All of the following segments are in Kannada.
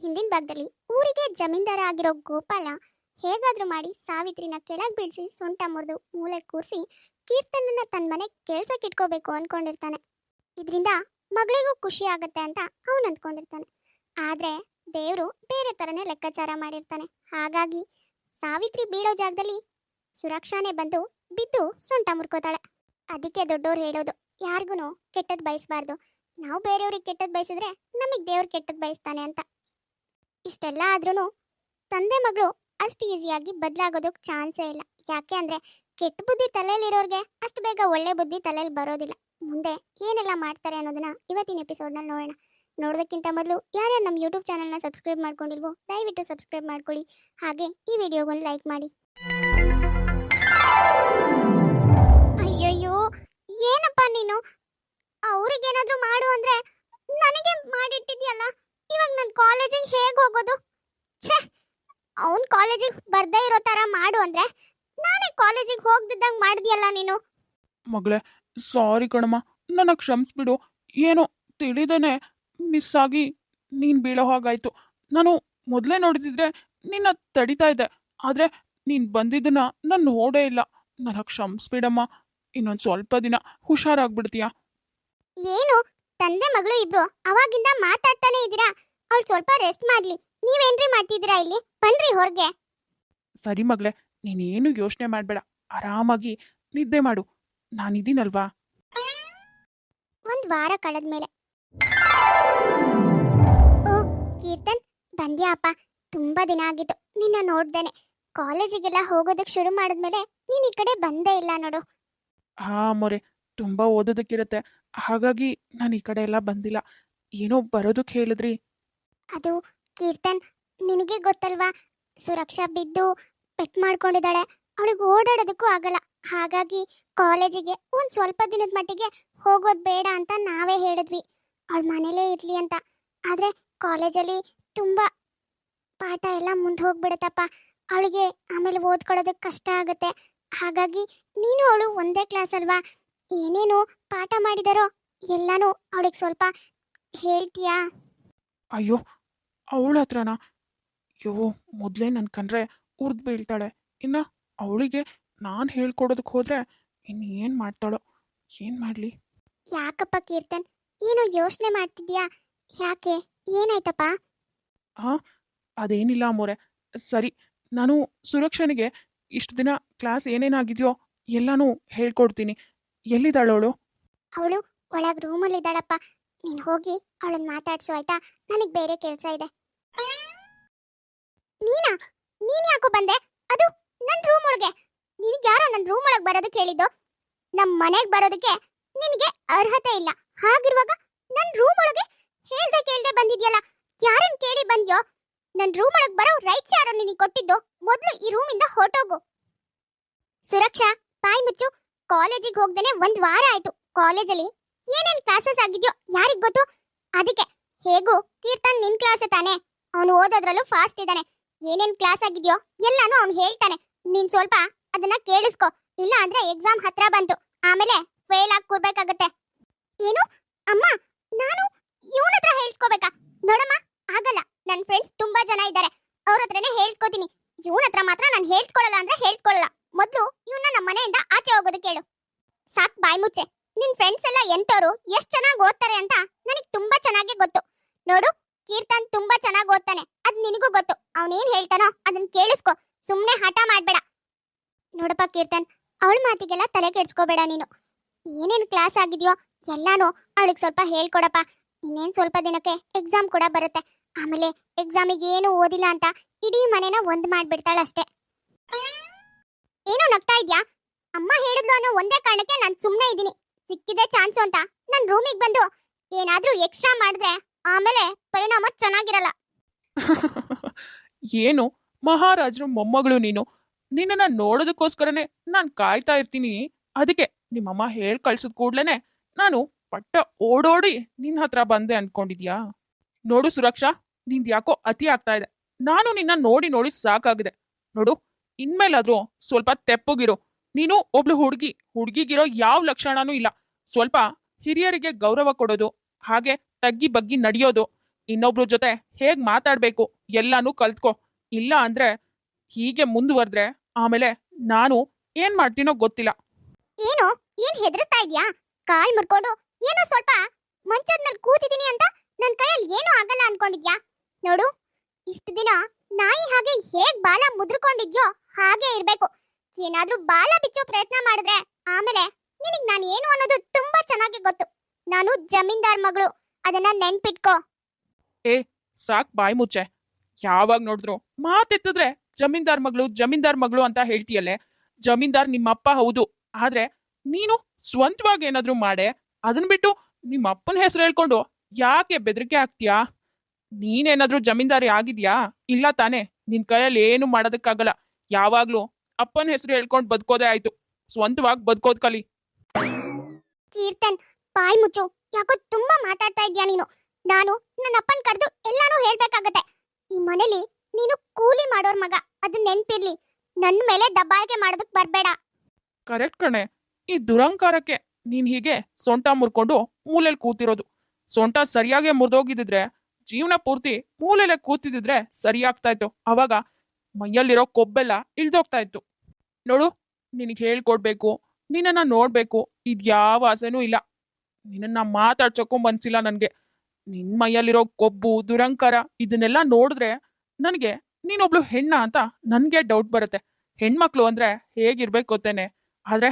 ಹಿಂದಿನ ಭಾಗದಲ್ಲಿ ಊರಿಗೆ ಜಮೀನ್ದಾರ ಆಗಿರೋ ಗೋಪಾಲ ಹೇಗಾದ್ರೂ ಮಾಡಿ ಸಾವಿತ್ರಿನ ಕೆಳಗೆ ಬೀಳಿಸಿ ಸೊಂಟ ಮುರಿದು ಮೂಲೆ ಕೂರಿಸಿ ಕೀರ್ತನನ್ನ ತನ್ನ ಮನೆ ಕೆಲ್ಸಕ್ಕೆ ಇಟ್ಕೋಬೇಕು ಅನ್ಕೊಂಡಿರ್ತಾನೆ. ಇದರಿಂದ ಮಗಳಿಗೂ ಖುಷಿ ಆಗುತ್ತೆ ಅಂತ ಅವನು ಅಂದ್ಕೊಂಡಿರ್ತಾನೆ. ಆದ್ರೆ ದೇವರು ಬೇರೆ ತರನೇ ಲೆಕ್ಕಾಚಾರ ಮಾಡಿರ್ತಾನೆ. ಹಾಗಾಗಿ ಸಾವಿತ್ರಿ ಬೀಳೋ ಜಾಗದಲ್ಲಿ ಸುರಕ್ಷಾನೆ ಬಂದು ಬಿದ್ದು ಸೊಂಟ ಮುರ್ಕೋತಾಳೆ. ಅದಕ್ಕೆ ದೊಡ್ಡವ್ರು ಹೇಳೋದು ಯಾರಿಗೂ ಕೆಟ್ಟದ್ ಬಯಸಬಾರ್ದು. ನಾವು ಬೇರೆಯವ್ರಿಗೆ ಕೆಟ್ಟದ್ ಬಯಸಿದ್ರೆ ನಮಗೆ ದೇವ್ರು ಕೆಟ್ಟದ್ ಬಯಸ್ತಾನೆ ಅಂತ. ಇಷ್ಟೆಲ್ಲ ಆದ್ರೂ ತಂದೆ ಮಗಳು ಅಷ್ಟು ಈಸಿಯಾಗಿ ಬದಲಾಗೋದಕ್ಕೆ ಚಾನ್ಸೇ ಇಲ್ಲ. ಯಾಕೆ ಅಂದ್ರೆ ಕೆಟ್ಟ ಬುದ್ಧಿ ತಲೆಯಲ್ಲಿರೋರ್ಗೆ ಅಷ್ಟು ಬೇಗ ಒಳ್ಳೆ ಬುದ್ಧಿ ತಲೆಯಲ್ಲಿ ಬರೋದಿಲ್ಲ. ಮುಂದೆ ಏನೆಲ್ಲ ಮಾಡ್ತಾರೆ ಅನ್ನೋದನ್ನ ಇವತ್ತಿನ ಎಪಿಸೋಡ್ನಲ್ಲಿ ನೋಡೋಣ. ನೋಡೋದಕ್ಕಿಂತ ಮೊದಲು ಯಾರ್ಯಾರು ನಮ್ಮ ಯೂಟ್ಯೂಬ್ ಚಾನಲ್ನ ಸಬ್ಸ್ಕ್ರೈಬ್ ಮಾಡ್ಕೊಂಡಿಲ್ವೋ ದಯವಿಟ್ಟು ಸಬ್ಸ್ಕ್ರೈಬ್ ಮಾಡ್ಕೊಳ್ಳಿ. ಹಾಗೆ ಈ ವಿಡಿಯೋಗೊಂದು ಲೈಕ್ ಮಾಡಿ. ಅಯ್ಯಯ್ಯೋ, ಏನಪ್ಪ ನೀನು? ಅವ್ರಿಗೇನಾದ್ರೂ ಮಾಡು ಅಂದ್ರೆ ನನಗೆ ಮಾಡಿಟ್ಟಿದ್ಯಲ್ಲ? ನನ್ನ ಕಾಲೇಜಿಗೆ ಹೇಗೆ ಹೋಗೋದು? ಛೇ ಅವ್ನ್ ಕಾಲೇಜಿಗೆ ಬರ್ದೇ ಇರೋ ತರ ಮಾಡು ಅಂದ್ರೆ ನಾನೇ ಕಾಲೇಜಿಗೆ ಹೋಗ್ದಿದ್ದಂಗೆ ಮಾಡಿದ್ಯಲ್ಲ ನೀನು? ಮಗಳೇ ಸಾರಿ ಕಣಮ್ಮ. ನನ್ನ ಕ್ಷಮಿಸ್ಬಿಡು. ಏನೋ ತಿಳಿದೇನೆ ಮಿಸ್ ಆಗಿ ನೀನು ಬೀಳೋ ಹಾಗಾಯ್ತು. ನಾನು ಮೊದಲೇ ನೋಡಿದಿದ್ರೆ ನಿನ್ನ ತಡಿತಾ ಇದ್ದೆ. ಆದ್ರೆ ನೀನು ಬಂದಿದ್ದನ್ನ ನಾನು ನೋಡೇ ಇಲ್ಲ. ನನ್ನ ಕ್ಷಮಿಸ್ಬಿಡಮ್ಮ. ಇನ್ನೊಂದು ಸ್ವಲ್ಪ ದಿನ ಹುಷಾರಾಗ್ಬಿಡ್ತೀಯ? ಏನು? ತಂದೆ ಮಗಳು ಇಬ್ರು ಅವಾಗಿಂದ ಮಾತಾಡ್ತಾನೆ ಇದ್ದೀರಾ? ಅವಳು ಸ್ವಲ್ಪ ರೆಸ್ಟ್ ಮಾಡ್ಲಿ. ನೀವೇನ್ರಿ ಮಾಡ್ತಿದ್ದೀರಾ ಇಲ್ಲಿ? ಬನ್ರಿ ಹೊರಗೆ. ಸರಿ ಮಗಳೇ ನೀನೇನು ಯೋಚನೆ ಮಾಡಬೇಡ. ಆರಾಮಾಗಿ ನಿದ್ದೆ ಮಾಡು. ನಾನಿದ್ದೀನಲ್ವಾ? ಒಂದ್ ವಾರ ಕಳೆದ್ಮೇಲೆ. ಓ ಕೀರ್ತನ್ ಬಂದ್ಯಾ ಅಪ್ಪ. ತುಂಬಾ ದಿನ ಆಗಿತ್ತು. ನಿನ್ನ ನೋಡ್ದೇನೆ. ಕಾಲೇಜಿಗೆಲ್ಲ ಹೋಗೋದಕ್ಕೆ ಶುರು ಮಾಡಿದ್ಮೇಲೆ ನೀನ್ ಈ ಕಡೆ ಬಂದೇ ಇಲ್ಲ ನೋಡು. ಹಾ ಮೊರೆ ತುಂಬಾ ಓದೋದಕ್ಕಿರುತ್ತೆ. ಹಾಗಾಗಿ ನಾನು ಈ ಕಡೆ ಎಲ್ಲ ಬಂದಿಲ್ಲ. ಏನೋ ಬರೋದಕ್ಕೆ ಹೇಳಿದ್ರಿ. ಅದು ಕೀರ್ತನ್. ನಿನಗೆ ಗೊತ್ತಲ್ವಾ? ಸುರಕ್ಷಾ ಬಿದ್ದು ಪೆಟ್ ಮಾಡ್ಕೊಂಡಿದ್ದಾಳೆ. ಅವಳಿಗೆ ಓಡಾಡೋದಕ್ಕೂ ಆಗಲ್ಲ. ಹಾಗಾಗಿ ಕಾಲೇಜಿಗೆ ಒಂದು ಸ್ವಲ್ಪ ದಿನದ ಮಟ್ಟಿಗೆ ಹೋಗೋದು ಬೇಡ ಅಂತ ನಾವೇ ಹೇಳಿದ್ವಿ. ಅವಳ ಮನೇಲೇ ಇರ್ಲಿ ಅಂತ. ಆದ್ರೆ ಕಾಲೇಜಲ್ಲಿ ತುಂಬಾ ಪಾಠ ಎಲ್ಲ ಮುಂದೆ ಹೋಗ್ಬಿಡುತ್ತಪ್ಪ. ಅವಳಿಗೆ ಆಮೇಲೆ ಓದ್ಕೊಳ್ಳೋದಕ್ಕೆ ಕಷ್ಟ ಆಗುತ್ತೆ. ಹಾಗಾಗಿ ನೀನು ಅವಳು ಒಂದೇ ಕ್ಲಾಸ್ ಅಲ್ವಾ? ಏನೇನು ಪಾಠ ಮಾಡಿದಾರೋ ಎಲ್ಲನೂ ಅವಳಿಗೆ ಸ್ವಲ್ಪ ಹೇಳ್ತೀಯಾ? ಅಯ್ಯೋ ಅವಳ ಹತ್ರನಾ? ಅಯ್ಯೋ ಮೊದಲೇ ನನ್ನ ಕಂಡ್ರೆ ಉರ್ದು ಬೀಳ್ತಾಳೆ. ಇನ್ನು ಅವಳಿಗೆ ನಾನು ಹೇಳ್ಕೊಡೋದಕ್ಕೆ ಹೋದ್ರೆ ಇನ್ನು ಏನು ಮಾಡ್ತಾಳೋ? ಏನು ಮಾಡಲಿ? ಯಾಕಪ್ಪ ಕೀರ್ತನ್? ಏನೋ ಯೋಚನೆ ಮಾಡ್ತಿದ್ಯಾ? ಯಾಕೆ? ಏನಾಯ್ತಪ್ಪ? ಅದೇನಿಲ್ಲ ಅಮ್ಮೋರೆ ಸರಿ ನಾನು ಸುರಕ್ಷಣೆಗೆ ಇಷ್ಟು ದಿನ ಕ್ಲಾಸ್ ಏನೇನಾಗಿದೆಯೋ ಎಲ್ಲನೂ ಹೇಳ್ಕೊಡ್ತೀನಿ. ಎಲ್ಲಿದ್ದಾಳವಳು ಅವಳು? ಒಳಗ್ ರೂಮಲ್ಲಿ ಇದ್ದಾಳಪ್ಪ ನೀನ್ ಹೋಗಿ ಅವಳನ್ನ ಮಾತಾಡ್ಸು, ಆಯ್ತಾ? ನನಗ್ ಬೇರೆ ಕೆಲಸ ಇದೆ. ನೀನಾ? ನೀನ್ ಯಾಕೋ ಬಂದೆ? ಅದು ನನ್ ರೂಮ್ ಒಳಗೆ. ನಿನಗೆ ಯಾರೋ ನನ್ ರೂಮ್ ಒಳಗೆ ಬರೋದಕ್ಕೆ ಹೇಳಿದ್ದು ನಮ್ ಮನೆಗ್ ಬರೋದಕ್ಕೆ ನಿನಗೆ ಅರ್ಹತೆ ಇಲ್ಲ. ಹಾಗಿರುವಾಗ ನನ್ ರೂಮ್ ಒಳಗೆ ಹೇಳ್ದೆ ಕೇಳ್ದೆ ಬಂದಿದ್ಯಲ್ಲ, ಯಾರನ್ ಕೇಳಿ ಬಂದ್ಯೋ? ನನ್ ರೂಮ್ ಒಳಗೆ ಬರೋ ರೈಟ್ಸ್ ಯಾರೋ ನಿನಗೆ ಕೊಟ್ಟಿದ್ದು? ಮೊದ್ಲು ಈ ರೂಮಿಂದ ಹೊರಟೋಗು. ಸುರಕ್ಷಾ, ಬಾಯ್ ಮುಚ್ಚು. ಕಾಲೇಜಿಗೆ ಹೋಗ್ದೇನೆ ಒಂದ್ ವಾರ ಆಯ್ತು. ಕಾಲೇಜಲ್ಲಿ ಏನೇನ್ ಕ್ಲಾಸಸ್ ಆಗಿದ್ಯೋ ಯಾರಿಗ್ ಗೊತ್ತು? ಅದಕ್ಕೆ ಹೇಗೂ ಕೀರ್ತನ್ ನಿನ್ ಕ್ಲಾಸ್ ತಾನೆ. ಅವನು ಓದೋದ್ರಲ್ಲೂ ಫಾಸ್ಟ್ ಇದ್ದಾನೆ. ಏನೇನ್ ಕ್ಲಾಸ್ ಆಗಿದ್ಯೋ ಎಲ್ಲಾನು ಅವ್ನು ಹೇಳ್ತಾನೆ. ನೀನ್ ಸ್ವಲ್ಪ ಅದನ್ನ ಕೇಳಿಸ್ಕೊ. ಇಲ್ಲ ಅಂದ್ರೆ ಎಕ್ಸಾಮ್ ಹತ್ರ ಬಂತು. ಆಮೇಲೆ ಫೇಲ್ ಆಗಿ ಕೂರ್ಬೇಕಾಗತ್ತೆ. ಏನು? ಅಮ್ಮ, ನಾನು ಇವನ ಹತ್ರ ಹೇಳ್ಸ್ಕೋಬೇಕಾ? ನೋಡಮ್ಮ, ಆಗಲ್ಲ. ನನ್ನ ಫ್ರೆಂಡ್ಸ್ ತುಂಬಾ ಜನ ಇದ್ದಾರೆ. ಅವ್ರ ಹತ್ರನೇ ಹೇಳ್ಸ್ಕೋತೀನಿ. ಇವನ ಹತ್ರ ಮಾತ್ರ ನಾನು ಹೇಳ್ಸ್ಕೊಳಲ್ಲ ಅಂದ್ರೆ ಹೇಳ್ಸ್ಕೊಳ್ಳಲ್ಲ ಮೊದ್ಲು ಇವನ್ನ ನಮ್ಮ ಮನೆಯಿಂದ ಆಚೆ ಹೋಗೋದು ಕೇಳು. ಸಾಕ್ ಬಾಯ್ ಮುಚ್ಚೆ. ನಿನ್ ಫ್ರೆಂಡ್ಸ್ ಎಲ್ಲ ಎಂತವ್ರು ಎಷ್ಟ್ ಚೆನ್ನಾಗಿ ಓದ್ತಾರೆ ಅಂತ ನನಗ್ ತುಂಬಾ ಚೆನ್ನಾಗಿ ಗೊತ್ತು. ನೋಡು, ಕೀರ್ತನ್ ತುಂಬಾ ಚೆನ್ನಾಗಿ ಓದ್ತಾನೆ. ಅದ್ ನಿನಗೂ ಗೊತ್ತು. ಅವನೇನ್ ಹೇಳ್ತಾನೋ ಅದನ್ನ ಕೇಳಿಸ್ಕೊ. ಸುಮ್ನೆ ಹಠ ಮಾಡ್ಬೇಡ. ನೋಡಪ್ಪ ಕೀರ್ತನ್, ಅವಳ ಮಾತಿಗೆಲ್ಲ ತಲೆ ಕೆಡ್ಸ್ಕೋಬೇಡ ನೀನು. ಏನೇನ್ ಕ್ಲಾಸ್ ಆಗಿದ್ಯೋ ಎಲ್ಲಾನು ಅವಳಿಗೆ ಸ್ವಲ್ಪ ಹೇಳ್ಕೊಡಪ್ಪ. ಇನ್ನೇನ್ ಸ್ವಲ್ಪ ದಿನಕ್ಕೆ ಎಕ್ಸಾಮ್ ಕೂಡ ಬರುತ್ತೆ. ಆಮೇಲೆ ಎಕ್ಸಾಮಿಗೆ ಏನು ಓದಿಲ್ಲ ಅಂತ ಇಡೀ ಮನೆನ ಒಂದ್ ಮಾಡ್ಬಿಡ್ತಾಳಷ್ಟೇ ಏನೋ ನಗ್ತಾ ಇದ್ಯಾ? ಅಮ್ಮ ಹೇಳಿದ್ಲು ಅನ್ನೋ ಒಂದೇ ಕಾರಣಕ್ಕೆ ನಾನು ಸುಮ್ಮನೆ ಇದ್ದೀನಿ. ಸಿಕ್ಕಿದೆ ಚಾನ್ಸು ಅಂತ. ನನ್ನ ರೂಮಿಗೆ ಬಂದು ಏನಾದ್ರೂ ಎಕ್ಸ್ಟ್ರಾ ಮಾಡಿದ್ರೆ ಆಮೇಲೆ ಪರಿಣಾಮ ಚೆನ್ನಾಗಿರಲ್ಲ. ಏನು? ಮಹಾರಾಜರು ಮೊಮ್ಮಗಳು ನೀನು. ನಿನ್ನನ್ನು ನೋಡೋದಕ್ಕೋಸ್ಕರನೇ ನಾನು ಕಾಯ್ತಾ ಇರ್ತೀನಿ. ಅದಕ್ಕೆ ನಿಮ್ಮಮ್ಮ ಹೇಳಿ ಕಳ್ಸಿದ ಕೂಡ್ಲೇನೆ ನಾನು ಪಟ್ಟ ಓಡೋಡಿ ನಿನ್ನ ಹತ್ರ ಬಂದೆ ಅನ್ಕೊಂಡಿದ್ಯಾ? ನೋಡು ಸುರಕ್ಷಾ, ನಿಂದು ಯಾಕೋ ಅತಿ ಆಗ್ತಾ ಇದೆ. ನಾನು ನಿನ್ನ ನೋಡಿ ನೋಡಿ ಸಾಕಾಗಿದೆ. ನೋಡು, ಇನ್ಮೇಲಾದ್ರೂ ಸ್ವಲ್ಪ ತೆಪ್ಪಗಿರು. ನೀನು ಒಬ್ಳು ಹುಡುಗಿ, ಹುಡುಗಿಗಿರೋ ಯಾವ ಲಕ್ಷಣನೂ ಇಲ್ಲ. ಸ್ವಲ್ಪ ಹಿರಿಯರಿಗೆ ಗೌರವ ಕೊಡೋದು, ಹಾಗೆ ತಗ್ಗಿ ಬಗ್ಗಿ ನಡೆಯೋದು. ಇನ್ನೊಬ್ರ ಜೊತೆ ಹೇಗ್ ಮಾತಾಡ್ಬೇಕು ಎಲ್ಲಾನು ಕಲ್ತ್ಕೊ. ಇಲ್ಲ ಅಂದ್ರೆ ಹೀಗೆ ಮುಂದುವರೆದ್ರೆ ಆಮೇಲೆ ನಾನು ಏನ್ ಮಾಡ್ತೀನೋ ಗೊತ್ತಿಲ್ಲ. ಏನು? ಏನ್ ಹೆದರ್ಸ್ತಾ ಇದ್ಯಾ? ಕಾಲ್ ಮುರ್ಕೊಂಡು ಏನೋ ಸ್ವಲ್ಪ ಮಂಚದ ಮೇಲೆ ಕೂತಿದ್ದೀನಿ ಅಂತ ನನ್ ಕೈಯಲ್ಲಿ ಏನೂ ಆಗಲ್ಲ ಅನ್ಕೊಂಡಿದ್ಯಾ? ನೋಡು, ಇಷ್ಟು ದಿನ ನಾಯಿ ಹಾಗೆ ಹೇಗ್ ಬಾಲ ಮುದ್ರಕೊಂಡಿದ್ಯೋ ಹಾಗೆ ಇರ್ಬೇಕು. ಏನಾದ್ರೂ ಬಾಲ ಬಿಚ್ಚೋ ಪ್ರಯತ್ನ ಮಾಡಿದ್ರೆ ಆಮೇಲೆ ನಿನಗ್ ನಾನು ಏನು ಅನ್ನೋದು ತುಂಬಾ ಚೆನ್ನಾಗಿ ಗೊತ್ತು. ನಾನು ಜಮೀನ್ದಾರ್ ಮಗಳು. ಅದನ್ನ ನೆನ್ಪಿಟ್ಕೋ. ಸಾಕ್ ಬಾಯಿ ಮುಚ್ಚೆ. ಯಾವಾಗ ನೋಡಿದ್ರು ಮಾತೆತ್ತಿದ್ರೆ ಜಮೀನ್ದಾರ್ ಮಗಳು ಜಮೀನ್ದಾರ್ ಮಗಳು ಅಂತ ಹೇಳ್ತೀಯಲ್ಲೇ. ಜಮೀನ್ದಾರ್ ನಿಮ್ಮಪ್ಪ ಹೌದು. ಆದ್ರೆ ನೀನು ಸ್ವಂತವಾಗಿ ಏನಾದ್ರೂ ಮಾಡೆ, ಅದನ್ ಬಿಟ್ಟು ನಿಮ್ಮ ಅಪ್ಪನ ಹೆಸರು ಹೇಳ್ಕೊಂಡು ಯಾಕೆ ಬೆದರಿಕೆ ಆಗ್ತೀಯಾ ನೀನೇನಾದ್ರೂ ಜಮೀನ್ದಾರಿ ಆಗಿದ್ಯಾ? ಇಲ್ಲ ತಾನೇ, ನಿನ್ ಕೈಯಲ್ಲಿ ಏನು ಮಾಡೋದಕ್ಕಾಗಲ್ಲ. ಯಾವಾಗ್ಲೂ ಅಪ್ಪನ ಹೆಸರು ಹೇಳ್ಕೊಂಡು ಬದುಕೋದೇ ಆಯ್ತು. ಸ್ವಂತವಾಗಿ ಬದುಕೋದ್ ಕಲಿ. ಕೀರ್ತನ್ ಬಾಯ್ ಮುಚ್ಚು. ಯಾಕೋ ತುಂಬಾ ಮಾತಾಡ್ತಾ ಇದ್ಯಾ ನೀನು? ನಾನು ನನ್ನ ಅಪ್ಪನ್ ಕರೆದು ಎಲ್ಲಾನು ಹೇಳ್ಬೇಕಾಗತ್ತೆ. ಈ ಮನೇಲಿ ನೀನು ಕೂಲಿ ಮಾಡೋರ್ ಮಗ. ಅದು ನೆನ್ಪಿರ್ಲಿ. ನನ್ ಮೇಲೆ ದಬ್ಬಾಳಿಕೆ ಮಾಡೋದಕ್ ಬರ್ಬೇಡ. ಕರೆಕ್ಟ್ ಕಣೆ. ಈ ದುರಂಕಾರಕ್ಕೆ ನೀನ್ ಹೀಗೆ ಸೊಂಟ ಮುರ್ಕೊಂಡು ಮೂಲೆಲ್ ಕೂತಿರೋದು. ಸೊಂಟ ಸರಿಯಾಗಿ ಮುರಿದೋಗಿದ್ರೆ ಜೀವನ ಪೂರ್ತಿ ಮೂಲೆಲೆ ಕೂತಿದ್ರೆ ಸರಿಯಾಗ್ತಾ ಆಗ್ತಾ ಇತ್ತು. ಅವಾಗ ಮೈಯಲ್ಲಿರೋ ಕೊಬ್ಬೆಲ್ಲ ಇಳ್ದೋಗ್ತಾ ಇತ್ತು. ನೋಡು, ನಿನಗೆ ಹೇಳ್ಕೊಡ್ಬೇಕು, ನಿನ್ನನ್ನ ನೋಡ್ಬೇಕು ಇದ್ಯಾವ ಆಸೆನೂ ಇಲ್ಲ. ನಿನ್ನನ್ನು ಮಾತಾಡ್ಸೋಕ್ಕೂ ಮನ್ಸಿಲ್ಲ ನನಗೆ. ನಿನ್ನ ಮೈಯಲ್ಲಿರೋ ಕೊಬ್ಬು, ದುರಂಕಾರ, ಇದನ್ನೆಲ್ಲ ನೋಡಿದ್ರೆ ನನಗೆ ನೀನೊಬ್ಳು ಹೆಣ್ಣ ಅಂತ ನನಗೆ ಡೌಟ್ ಬರುತ್ತೆ. ಹೆಣ್ಮಕ್ಳು ಅಂದ್ರೆ ಹೇಗಿರ್ಬೇಕು ಗೊತ್ತೇನೆ? ಆದ್ರೆ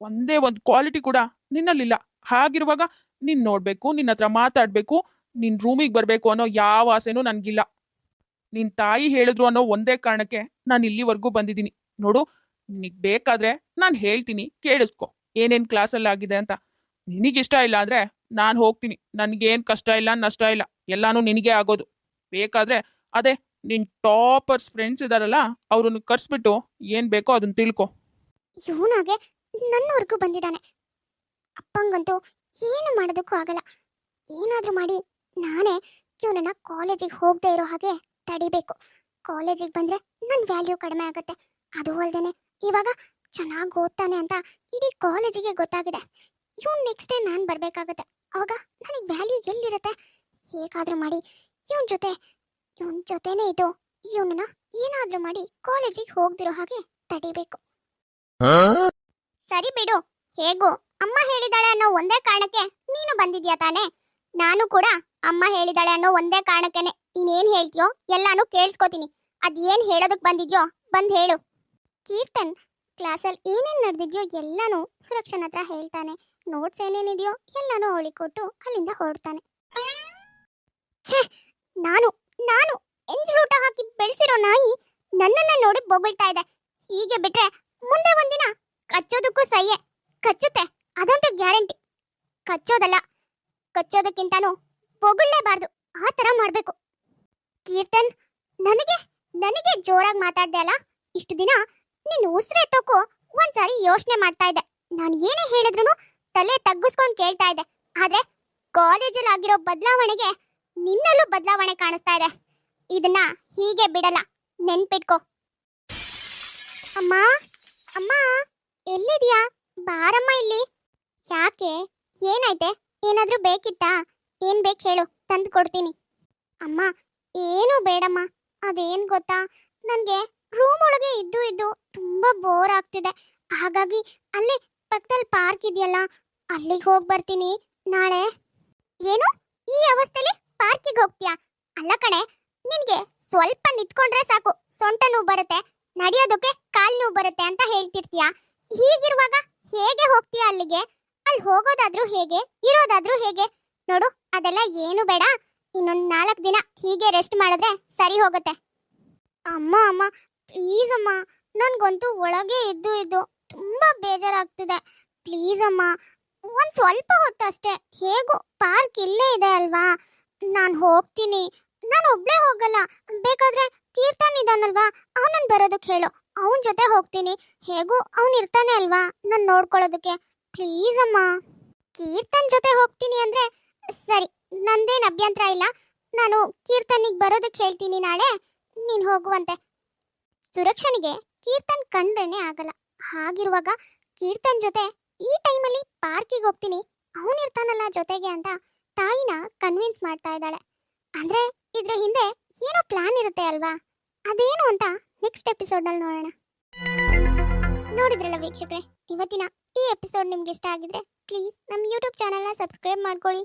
ಒಂದೇ ಒಂದು ಕ್ವಾಲಿಟಿ ಕೂಡ ನಿನ್ನಲ್ಲಿಲ್ಲ. ಹಾಗಿರುವಾಗ ನೀನು ನೋಡಬೇಕು ನಿನ್ನ ಹತ್ರ ಮಾತಾಡಬೇಕು ನಿನ್ನ ರೂಮಿಗೆ ಬರಬೇಕು ಅನ್ನೋ ಯಾವ ಆಸೆನೂ ನನ್ಗಿಲ್ಲ. ನಿನ್ ತಾಯಿ ಹೇಳಿದ್ರು ಅನ್ನೋ ಒಂದೇ ಕಾರಣಕ್ಕೆ ನಾನು ಇಲ್ಲಿವರೆಗೂ ಬಂದಿದ್ದೀನಿ. ನೋಡು, ನಿನಗೆ ಬೇಕಾದ್ರೆ ನಾನು ಹೇಳ್ತೀನಿ, ಕೇಳಿಸ್ಕೊ. ಏನೇನ್ ಕ್ಲಾಸಲ್ಲಿ ಆಗಿದೆ ಅಂತ. ನಿನಗಿಷ್ಟ ಇಲ್ಲ ಅಂದ್ರೆ ನಾನು ಹೋಗ್ತೀನಿ. ನನ್ಗೇನ್ ಕಷ್ಟ ಇಲ್ಲ, ನಷ್ಟ ಇಲ್ಲ. ಎಲ್ಲಾನು ನಿನಗೆ ಆಗೋದು. ಬೇಕಾದ್ರೆ ಅದೇ ನಿನ್ ಟಾಪರ್ಸ್ ಫ್ರೆಂಡ್ಸ್ ಇದಾರಲ್ಲ, ಅವ್ರನ್ನ ಕರ್ಸ್ಬಿಟ್ಟು ಏನ್ ಬೇಕೋ ಅದನ್ನ ತಿಳ್ಕೊ. ಇವನಾಗೆ ನನ್ನವರೆಗೂ ಬಂದಿದ್ದಾನೆ. ಅಪ್ಪಂಗಂತೂ ಏನು ಮಾಡೋದಕ್ಕೂ ಆಗಲ್ಲ. ಏನಾದ್ರೂ ಮಾಡಿ ನಾನೇ ಇವನನ್ನ ಕಾಲೇಜಿಗೆ ಹೋಗದೆ ಇರೋ ಹಾಗೆ ತಡಿಬೇಕು. ಕಾಲೇಜಿಗೆ ಬಂದ್ರೆ ನನ್ನ ವ್ಯಾಲ್ಯೂ ಕಡಿಮೆ ಆಗುತ್ತೆ. ಅದು ಅಲ್ದೇನೆ ಇವಾಗ ಚೆನ್ನಾಗಿ ಓದ್ತಾನೆ ಅಂತ ಇಡೀ ಕಾಲೇಜಿಗೆ ಗೊತ್ತಾಗಿದೆ. ಇವನ್ ನೆಕ್ಸ್ಟ್ ಡೇ ನಾನು ಬರಬೇಕಾಗತ್ತೆ. ಅವಾಗ ನನಗೆ ವ್ಯಾಲ್ಯೂ ಎಲ್ಲಿರುತ್ತೆ? ಹೇಗಾದ್ರೂ ಮಾಡಿ ಇವನ್ ಜೊತೆ ಇವನ್ ಜೊತೆನೇ ಇದು ಇವನನ್ನ ಏನಾದ್ರೂ ಮಾಡಿ ಕಾಲೇಜಿಗೆ ಹೋಗ್ದಿರೋ ಹಾಗೆ ತಡಿಬೇಕು. ಸರಿ ಬಿಡು ಹೇಗೋ? ಅಮ್ಮ ಹೇಳಿದಾಳೆ ಅನ್ನೋ ಒಂದೇ ಕಾರಣಕ್ಕೆ ನೀನು ಬಂದಿದ್ಯಾ ತಾನೆ? ನಾನು ಕೂಡ ಅಮ್ಮ ಹೇಳಿದಾಳೆ ಅನ್ನೋ ಒಂದೇ ಕಾರಣಕ್ಕೆನೆ ನೀನೇನ್ ಹೇಳ್ತೀಯೋ ಎಲ್ಲಾನು ಕೇಳಿಸ್ಕೊತೀನಿ. ಅದೇನ್ ಹೇಳೋದಕ್ ಬಂದಿದ್ಯೋ ಬಂದ್ ಹೇಳು. ಕೀರ್ತನ್ ಕ್ಲಾಸಲ್ಲಿ ಏನೇನ್ ನಡೆದಿದ್ಯೋ ಎಲ್ಲಾನು ಸುರಕ್ಷನ್ ಹತ್ರ ಹೇಳ್ತಾನೆ. ನೋಟ್ಸ್ ಏನೇನಿದೆಯೋ ಎಲ್ಲಾನು ಅವಳಿ ಕೊಟ್ಟು ಅಲ್ಲಿಂದ ಹೊರಡ್ತಾನೆ. ಛೇ, ನಾನು ನಾನು ಎಂಜಲೂಟ ಹಾಕಿ ಬೆಳೆಸಿರೋ ನಾಯಿ ನನ್ನನ್ನ ನೋಡಿ ಬೊಗಳ್ತಾ ಇದೆ. ಹೀಗೆ ಬಿಟ್ರೆ ಮುಂದೆ ಒಂದಿನ ಕಚ್ಚೋದಕ್ಕೂ ಸಹ್ಯೆ. ಕಚ್ಚುತ್ತೆ, ಅದಂತೂ ಗ್ಯಾರಂಟಿ. ಕಚ್ಚೋದಲ್ಲ, ಕಚ್ಚೋದಕ್ಕಿಂತನೂ ಬೊಗಳ್ಲೇಬಾರ್ದು. ಆ ಥರ ಮಾಡ್ಬೇಕು. ಕೀರ್ತನ್, ನನಗೆ ನನಗೆ ಜೋರಾಗಿ ಮಾತಾಡ್ದೆ ಅಲ್ಲ? ಇಷ್ಟು ದಿನ ನಿನ್ನ ಉಸಿರೆತ್ತೋಕ್ಕೂ ಒಂದ್ಸಾರಿ ಯೋಚನೆ ಮಾಡ್ತಾ ಇದ್ದೆ. ನಾನು ಏನೇ ಹೇಳಿದ್ರು ತಲೆ ತಗ್ಗಿಸ್ಕೊಂಡು ಕೇಳ್ತಾ ಇದ್ದೆ. ಆದ್ರೆ ಕಾಲೇಜಲ್ಲಿ ಆಗಿರೋ ಬದಲಾವಣೆಗೆ ನಿನ್ನಲ್ಲೂ ಬದಲಾವಣೆ ಕಾಣಿಸ್ತಾ ಇದೆ. ಇದನ್ನ ಹೀಗೆ ಬಿಡಲ್ಲ. ನೆನ್ಪಿಟ್ಕೋ. ಅಮ್ಮ ಅಮ್ಮ, ಎಲ್ಲಿದ್ಯಾ? ಬಾರಮ್ಮ ಇಲ್ಲಿ. ಯಾಕೆ? ಏನಾಯ್ತೆ? ಏನಾದ್ರೂ ಬೇಕಿತ್ತಾ? ಏನ್ ಬೇಕು ಹೇಳು. ತಂದು ಕೊಡ್ತೀನಿ ಅಮ್ಮ ಏನು ಬೇಡಮ್ಮ. ಅದೇನ್ ಗೊತ್ತಾ? ನನಗೆ ರೂಮ್ ಒಳಗೆ ಇದ್ದು ಇದ್ದು ತುಂಬಾ ಬೋರ್ ಆಗ್ತಿದೆ. ಹಾಗಾಗಿ ಅಲ್ಲಿ ಪಕ್ಕದಲ್ಲಿ ಪಾರ್ಕ್ ಇದೆಯಲ್ಲ, ಅಲ್ಲಿಗೆ ಹೋಗಿ ಬರ್ತೀನಿ. ನಾಳೆ? ಏನು? ಈ ಅವಸ್ಥೆಲಿ ಪಾರ್ಕಿಗೆ ಹೋಗ್ತೀಯಾ? ಅಲ್ಲ ಕಣೆ, ನಿನ್ಗೆ ಸ್ವಲ್ಪ ನಿಂತ್ಕೊಂಡ್ರೆ ಸಾಕು. ಸೊಂಟ ನೋವು ಬರುತ್ತೆ, ನಡೆಯೋದಕ್ಕೆ ಕಾಲ್ ನೋವು ಬರುತ್ತೆ ಅಂತ ಹೇಳ್ತಿರ್ತೀಯ? ಹೀಗಿರುವಾಗ ಹೇಗೆ ಹೋಗ್ತೀಯಾ ಅಲ್ಲಿಗೆ? ಅಲ್ಲಿ ಹೋಗೋದಾದ್ರೂ ಹೇಗೆ, ಇರೋದಾದ್ರೂ ಹೇಗೆ? ನೋಡು, ಅದೆಲ್ಲ ಏನು ಬೇಡ. ಇನ್ನೊಂದ್ ನಾಲ್ಕು ದಿನ ಹೀಗೆ ರೆಸ್ಟ್ ಮಾಡಿದ್ರೆ ಸರಿ ಹೋಗುತ್ತೆ. ಅಮ್ಮ ಅಮ್ಮ ಪ್ಲೀಸ್ ಅಮ್ಮ, ನನ್ಗಂತೂ ಒಳಗೆ ಇದ್ದು ಇದ್ದು ತುಂಬಾ ಬೇಜಾರಾಗ್ತಿದೆ. ಪ್ಲೀಸ್ ಅಮ್ಮ, ಒಂದ್ ಸ್ವಲ್ಪ ಹೊತ್ತಷ್ಟೇ ಹೇಗೂ ಪಾರ್ಕ್ ಇಲ್ಲೇ ಇದೆ ಅಲ್ವಾ? ನಾನು ಹೋಗ್ತೀನಿ. ನಾನು ಒಬ್ಳೇ ಹೋಗಲ್ಲ. ಬೇಕಾದ್ರೆ ಕೀರ್ತನ್ ಇದಾನಲ್ವಾ ಅವನನ್ನ ಬರೋದಕ್ಕೆ ಹೇಳು. ಅವನ ಜೊತೆ ಹೋಗ್ತೀನಿ. ಹೇಗೂ ಅವನ್ ಇರ್ತಾನೆ ಅಲ್ವಾ ನಾನು ನೋಡ್ಕೊಳ್ಳೋದಕ್ಕೆ. ಪ್ಲೀಸ್ ಅಮ್ಮ. ಕೀರ್ತನ್ ಜೊತೆ ಹೋಗ್ತೀನಿ ಅಂದ್ರೆ ಸರಿ. ನಂದೇನ್ ಅಭ್ಯಂತರ ಇಲ್ಲ. ನಾನು ಕೀರ್ತನಿಗೆ ಬರೋದಕ್ಕೆ ಹೇಳ್ತೀನಿ ನಾಳೆ. ನೀನ್ ಹೋಗುವಂತೆ. ಸುರಕ್ಷನಿಗೆ ಕೀರ್ತನ್ ಕಂಡ್ರೇನೆ ಆಗಲ್ಲ. ಹಾಗಿರುವಾಗ ಕೀರ್ತನ್ ಜೊತೆ ಈ ಟೈಮಲ್ಲಿ ಪಾರ್ಕಿಗೆ ಹೋಗ್ತೀನಿ. ಅವನಿರ್ತಾನಲ್ಲ ಜೊತೆಗೆ ಅಂತ ತಾಯಿನ ಕನ್ವಿನ್ಸ್ ಮಾಡ್ತಾ ಇದ್ದಾಳೆ. ಅಂದ್ರೆ ಇದ್ರ ಹಿಂದೆ ಏನೋ ಪ್ಲಾನ್ ಇರುತ್ತೆ ಅಲ್ವಾ? ಅದೇನು ಅಂತ ನೆಕ್ಸ್ಟ್ ಎಪಿಸೋಡ್ನಲ್ಲಿ ನೋಡೋಣ. ನೋಡಿದ್ರಲ್ಲ ವೀಕ್ಷಕರೇ, ಇವತ್ತಿನ ಈ ಎಪಿಸೋಡ್ ನಿಮ್ಗೆ ಇಷ್ಟ ಆಗಿದ್ರೆ ಪ್ಲೀಸ್ ನಮ್ಮ ಯೂಟ್ಯೂಬ್ ಚಾನಲ್ನ ಸಬ್ಸ್ಕ್ರೈಬ್ ಮಾಡ್ಕೊಳ್ಳಿ.